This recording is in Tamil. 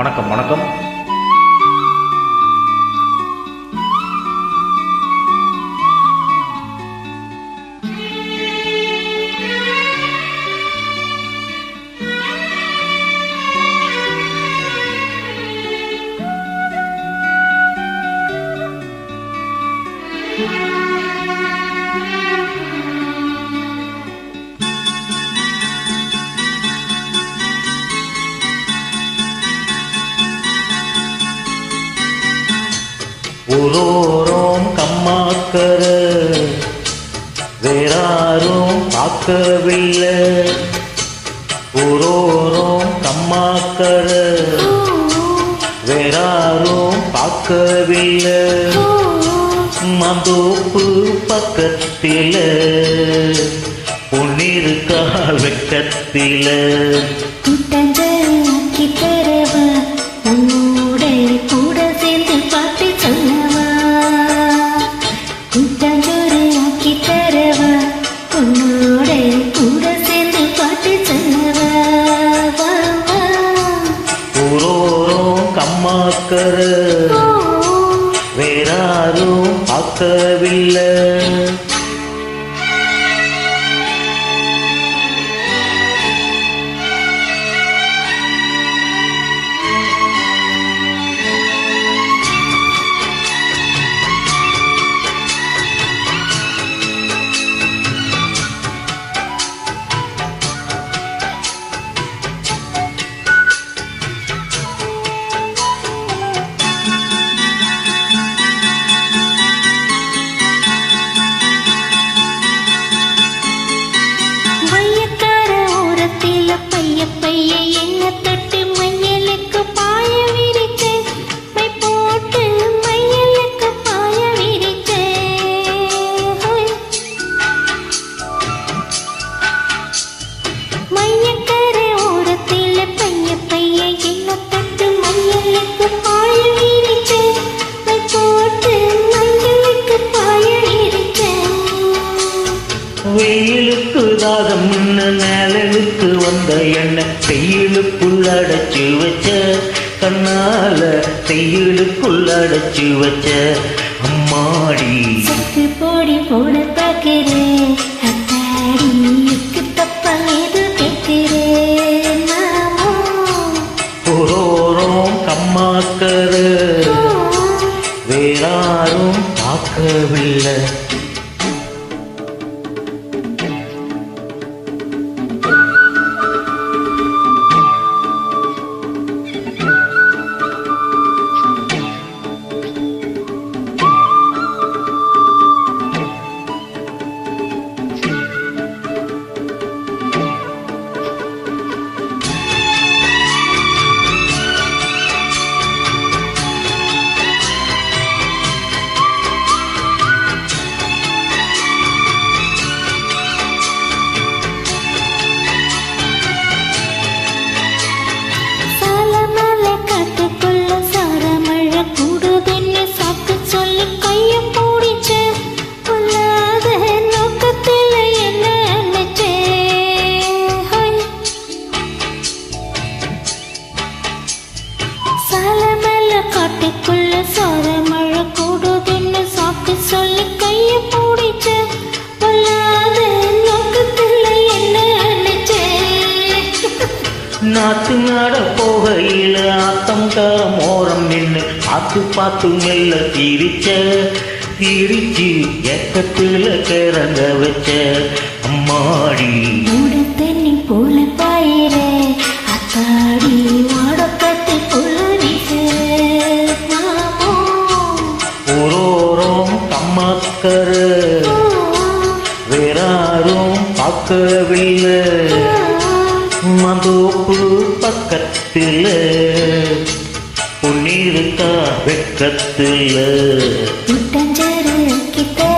வணக்கம் வணக்கம். ஓரோரோம் கம்மாக்கர. வேறாரும் பார்க்கவில்லை. ஓரோரோம் கம்மாக்கர. வேறாரும் பார்க்கவில்லை. மந்தோப்பு பக்கத்தில பொன்னிருக்கா வெக்கத்தில. கூட்டஞ்சலாக்கி கம்மாக்கர வேறாரும் பார்க்கவில்லை. வந்த எண்ணெய் கையிலுக்குள் அடைச்சு வச்ச கண்ணால கையிலுக்குள் அடைச்சு வச்ச அம்மாடி. சத்து போடி போட பார்க்கிறேன். கம்மாக்கர. வேறாரும் பார்க்கவில்லை. நாத்து நட போகையில ஆத்தம் கரம் ஓரம் நின்று பார்த்து பார்த்து மெல்ல தீரிச்ச தீரிச்சு ஏக்கத்துல கிறங்க வச்ச. அம்மாடி. மூட தண்ணி போல பாயிர அத்தாடி வாடப்பட்டு புலரிச ஓரோரோம் கம்மாக்கர வேறாரும் பார்க்கவில்லை. மதோப்பு பக்கத்தில் பொன்னிருக்கா வெக்கத்தில். முட்டஞ்சரு கிட்ட